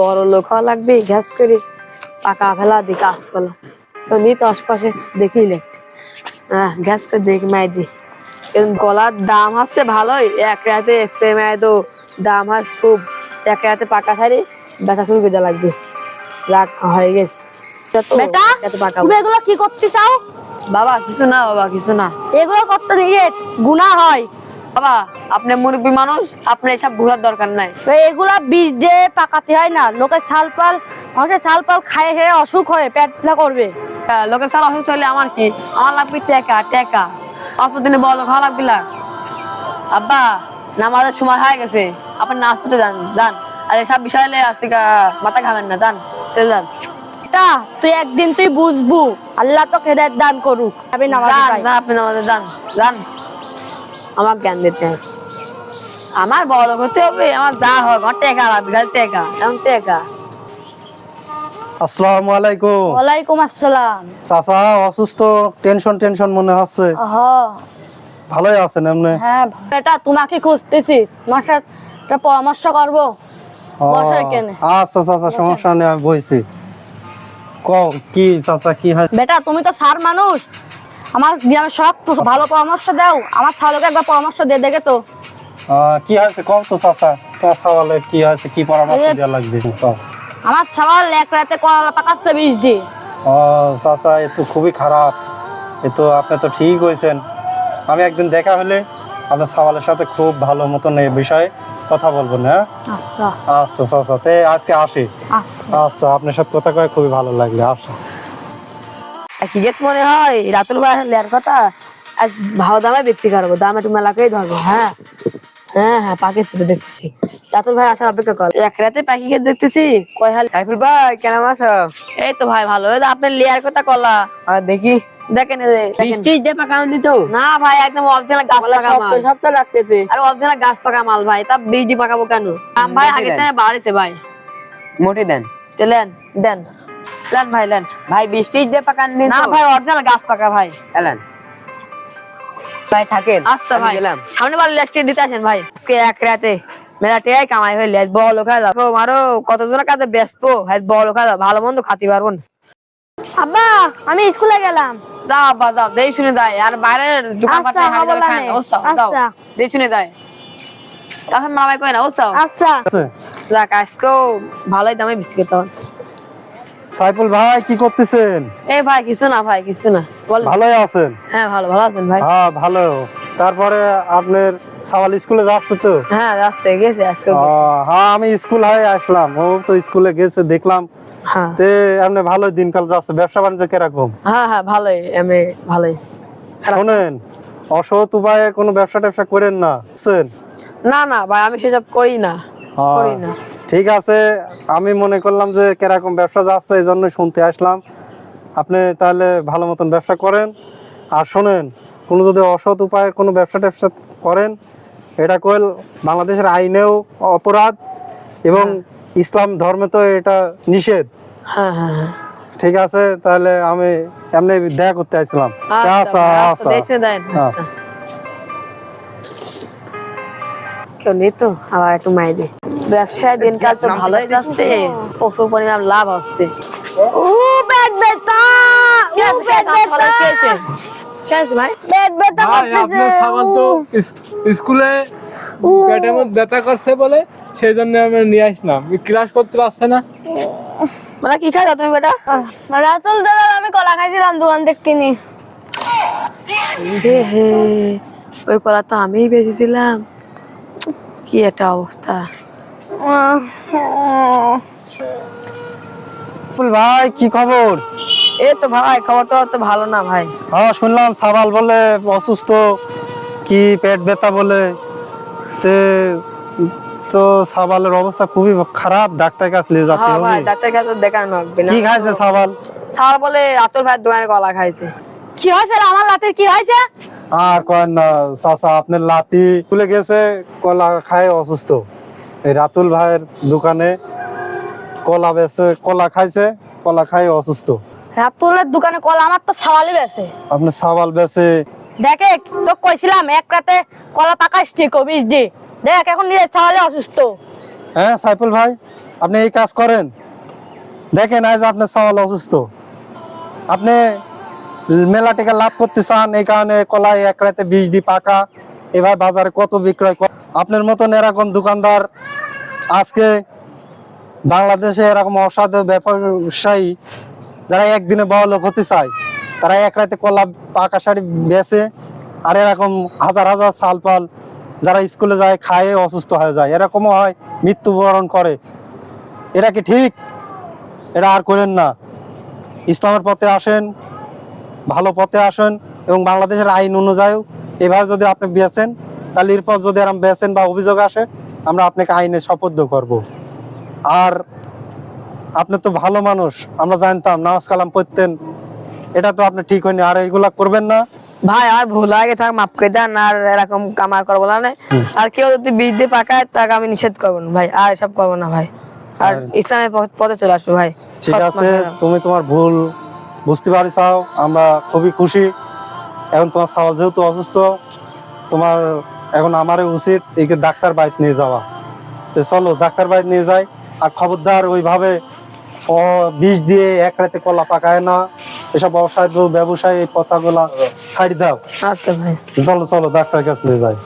বড় লোক হওয়া লাগবে গ্যাস করে পাকা ফেলা দি কাজ করলাম তো নি তো আশপাশে দেখিলে হ্যাঁ গ্যাস করে দেখি মাই দি। গলার দাম হচ্ছে ভালোই এক রাতে স্প্রে মায় তো দাম হচ্ছে খুব। এক রাতে পাকা শাড়ি বেচা শুরু করে লাগবে। রাগ হয়ে গেছে। বেটা তুমি এগুলো কি করতে চাও? বাবা কিছু না বাবা কিছু না। এগুলো করতে নিয়ে গুণা হয়। বাবা আপনি মুরব্বী মানুষ আপনি এসব বোঝার দরকার নাই। এগুলা বীজ দিয়ে পাকাতে হয় না। লোকের ছাল পাল মানুষের ছাল পাল খায় খেয়ে অসুখ হয়ে পেট করবে। লোকের সাল অসুস্থ হলে আমার কি? আমার লাগবে টেকা টেকা। অল্প দিনে বড় লোক হওয়া লাগবে লাগ। আব্বা নামাজের সময় হয়ে গেছে। আপনি নাচ করতে যান যান। আর এসব বিষয় আজকে মাথা খাবেন না যান। চলে যান। এটা তুই একদিন তুই বুঝবু। আল্লাহ তো হেদায়ত দান করুক। আমি নামাজ যান, আপনি নামাজে যান যান। আমার জ্ঞান দিতে আছে। আমার বড় লোক হতে হবে আমার যা হোক আমার টেকা লাগবে খালি টেকা এমন টেকা। আসসালামু আলাইকুম। ওয়ালাইকুম আসসালাম। চাচা অসুস্থ টেনশন টেনশন মনে হচ্ছে। ভালোই আছেন এমনি? হ্যাঁ বেটা তোমাকে খুঁজতেছি। তোমার সাথে পরামর্শ করব। বসো এখানে। আচ্ছা চাচা সমস্যা নেই আমি বইছি। কও কি চাচা কি হয়? বেটা তুমি তো সার মানুষ। আমার গ্রামে সব ভালো পরামর্শ দাও। আমার ছালকে একবার পরামর্শ দিয়ে দেখে তো। কি হয়েছে? কও তো চাচা। তোমার সওয়ালে কি হয়েছে? কি পরামর্শ দেওয়া লাগবে? আমার ছাওয়াল এক রাতে কলা পাকাচ্ছে বীজ দিয়ে। ও চাচা এ তো খুবই খারাপ। এ তো আপনি তো ঠিক হয়েছেন। আমি একদিন দেখা হলে আপনার সওয়ালের সাথে খুব ভালো মতন এই বিষয়ে কথা বলব না আচ্ছা। আচ্ছা চাচা তে আজকে আসি। আচ্ছা। আচ্ছা আপনার সাথে কথা কয়ে খুবই ভালো লাগল। আচ্ছা কি গেছ মনে হয়? রাতুল ভাই লেয়ার কথা? আজ ভালো দামে বিক্রি করব দাম একটু মেলাকেই ধরবো হ্যাঁ? হ্যাঁ হ্যাঁ পাকিয়েছি তো দেখতেছি। রাতুল ভাই আসার অপেক্ষা কর। এক রাতে পাখি খেয়ে দেখতেছি? কয় হাল সাইফুল ভাই কেন আছো? এই তো ভাই ভালো। লেয়ার কথা কলা। দেখি। দেখেন। দিয়ে পাকানো দিত না ভাই একদম অরিজিনাল গাছ পাকা মাল। সপ্তাহ লাগতেছে। আর অরিজিনাল গাছ পাকা মাল ভাই তা বীজ পাকাবো কেন? ভাই আগে থেকে বাড়েছে ভাই। মোটে দেন। দেন। লেন ভাই লেন ভাই বৃষ্টি দিয়ে পাকানো না ভাই অরিজিনাল গাছ পাকা ভাই। এলেন। ভাই থাকেন। আচ্ছা ভাই। গেলাম। সামনে বার লিস্টে দিতে আসেন ভাই। আজকে এক রাতে মেলা টেয়াই কামাই হইলে আজ বড় লোক যাব। আরও কতজনের কাছে ব্যস্ত। আজ বড় লোক ভালো মন্দ খাতে পারব না। আব্বা আমি স্কুলে গেলাম। যাও আব্বা যাও। দেই শুনে দেয় আর বাইরের দোকান পাতে হব যাবে খান। লানে। ও চাও যাও আচ্ছা। দেই শুনে দেয় তারপর মামাই কই না ও চাও আচ্ছা। যাক আজকেও ভালোই দামে বিক্রি করতে হবে সাইফুল ভাই কি করতেছেন? এই ভাই কিছু না ভাই কিছু না। বল ভালোই আছেন? হ্যাঁ ভালো ভালো আছেন ভাই। হ্যাঁ ভালো। তারপরে আপনার সওয়াল স্কুলে যাচ্ছে তো? হ্যাঁ যাচ্ছে গেছে আজকে। হ্যাঁ আমি স্কুল হয়ে আসলাম। ও তো স্কুলে গেছে দেখলাম। হ্যাঁ। তে আপনি ভালো দিনকাল যাচ্ছে। ব্যবসা বাণিজ্য কীরকম? হ্যাঁ হ্যাঁ ভালোই আমি ভালোই। শোনেন অসৎ উপায়ে কোনো ব্যবসা ট্যাবসা করেন না? না না ভাই আমি সেসব করি না। করি না। ঠিক আছে আমি মনে করলাম যে কীরকম ব্যবসা যাচ্ছে এই জন্য শুনতে আসলাম। আপনি তাহলে ভালো মতন ব্যবসা করেন। আর শোনেন কোনো যদি অসৎ উপায়ে কোনো ব্যবসা ট্যাবসা করেন এটা কইল বাংলাদেশের আইনেও অপরাধ এবং ইসলাম ধর্মে তো এটা নিষেধ। হ্যাঁ হ্যাঁ হ্যাঁ। ঠিক আছে তাহলে আমি এমনি দেখা করতে আসছিলাম আচ্ছা আচ্ছা ভাই, আচ্ছা, কেউ নেই তো আবার একটু মাই দে। ব্যবসায় দিনকাল তো ভালোই যাচ্ছে প্রচুর পরিমাণ লাভ হচ্ছে। ও পেট ব্যথা পেট ব্যথা স্কুলে ব্যথা করছে বলে সেই জন্য আমি নিয়ে আসলাম। ক্লাস করতে পারছে না। মানে কি খাই তুমি বেটা? রাতুল দাদা আমি কলা খাইছিলাম দোকান থেকে কিনি। ওই কলা তো আমিই বেঁচেছিলাম। কি একটা অবস্থা? ভাই কি খবর? এই তো ভাই খবরটা তো ভালো না ভাই। হ্যাঁ শুনলাম সাবাল বলে অসুস্থ কি পেট ব্যথা বলে। তে তো সাবালের অবস্থা খুবই খারাপ ডাক্তার কাছে নিয়ে যেতে হ্যাঁ ভাই ডাক্তার কাছে দেখানো লাগবে কি খাইছে সাবাল? ছাড় বলে আতর ভাইয়ের দোকানে কলা খাইছে। কি হয়েছে আমার লাতের কি হয়েছে? আর কয়েন না চাচা আপনার লাতি খুলে গেছে কলা খায় অসুস্থ। এই রাতুল ভাইয়ের দোকানে কলা বেছে কলা খাইছে কলা খায় অসুস্থ। রাতুলের দোকানে কলা আমার তো সাওয়ালি বেছে আপনার সাবাল বেছে দেখে তো কইছিলাম এক রাতে কলা পাকাইছি কবিজ দি দেখ এখন নিজের সাওয়ালি অসুস্থ। হ্যাঁ সাইফুল ভাই আপনি এই কাজ করেন। দেখেন আজ আপনার সওয়াল অসুস্থ। আপনি মেলা টাকা লাভ করতে চান, এই কারণে কলাই এক রাতে বীজ দিয়ে পাকা। এবার বাজারে কত বিক্রয় কর- আপনার মতন এরকম দোকানদার আজকে বাংলাদেশে এরকম অসাধু ব্যবসায়ী যারা একদিনে বড় লোক হতে চায়, তারা এক রাতে কলা পাকা শাড়ি বেচে আর এরকম হাজার হাজার সাল পাল যারা স্কুলে যায় খায়, অসুস্থ হয়ে যায়। এরকমও হয়, মৃত্যুবরণ করে। এটা কি ঠিক? এটা আর করেন না। ইসলামের পথে আসেন ভালো পথে আসেন এবং বাংলাদেশের আইন অনুযায়ী এভাবে যদি আপনি বেচেন তাহলে এরপর যদি এরকম বেচেন বা অভিযোগ আসে আমরা আপনাকে আইনে শপথ করব। আর আপনি তো ভালো মানুষ আমরা জানতাম নামাজ কালাম পড়তেন এটা তো আপনি ঠিক হয়নি আর এগুলা করবেন না। ভাই আমার ভুল আগে থাক মাফ করে দেন আর এরকম কামার করব না আর কেউ যদি বীজ দিয়ে পাকায় তাকে আমি নিষেধ করব না ভাই আর এসব করব না ভাই। আর ইসলামের পথে চলে আসব ভাই। ঠিক আছে তুমি তোমার ভুল বুঝতে পারিছাও আমরা খুবই খুশি। এখন তোমার সওয়াল যেহেতু অসুস্থ তোমার এখন আমারই উচিত একে ডাক্তার বাইত নিয়ে যাওয়া। তো চলো ডাক্তার বাইত নিয়ে যাই। আর খবরদার ওইভাবে ও বিষ দিয়ে এক রাতে কলা পাকায় না। এসব অসাধু ব্যবসায়ী এই পতাগুলা ছাড়ি দাও। আচ্ছা চলো চলো ডাক্তার কাছে নিয়ে যাই।